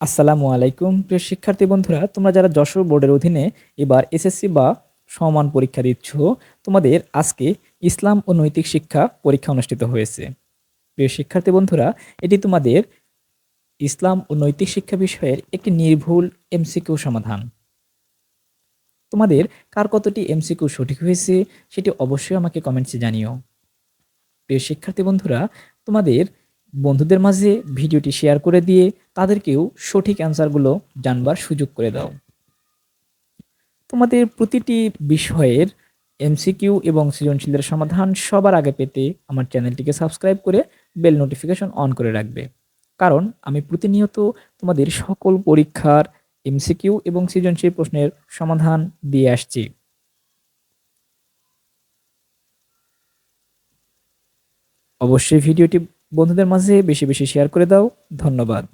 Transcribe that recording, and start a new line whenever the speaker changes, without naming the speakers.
আসসালামু আলাইকুম, প্রিয় শিক্ষার্থী বন্ধুরা, তোমরা যারা যশোর বোর্ডের অধীনে এবার এসএসসি বা সমান পরীক্ষা দিচ্ছ, তোমাদের আজকে ইসলাম ও নৈতিক শিক্ষা পরীক্ষা অনুষ্ঠিত হয়েছে। প্রিয় শিক্ষার্থী বন্ধুরা, এটি তোমাদের ইসলাম ও নৈতিক শিক্ষা বিষয়ের একটি নির্ভুল এমসিকিউ সমাধান। তোমাদের কার কতটি এমসিকিউ সঠিক হয়েছে, সেটি অবশ্যই আমাকে কমেন্টসে জানিও। প্রিয় শিক্ষার্থী বন্ধুরা, তোমাদের বন্ধুদের মাঝে ভিডিওটি শেয়ার করে দিয়ে তাদেরকেও সঠিক অ্যান্সারগুলো জানবার সুযোগ করে দাও। তোমাদের প্রতিটি বিষয়ের এমসিকিউ এবং সৃজনশীলের সমাধান সবার আগে পেতে আমার চ্যানেলটিকে সাবস্ক্রাইব করে বেল নোটিফিকেশন অন করে রাখবে। কারণ আমি প্রতিনিয়ত তোমাদের সকল পরীক্ষার এমসিকিউ এবং সৃজনশীল প্রশ্নের সমাধান দিয়ে আসছি। অবশ্যই ভিডিওটি বন্ধুদের মাঝে বেশি বেশি শেয়ার করে দাও। ধন্যবাদ।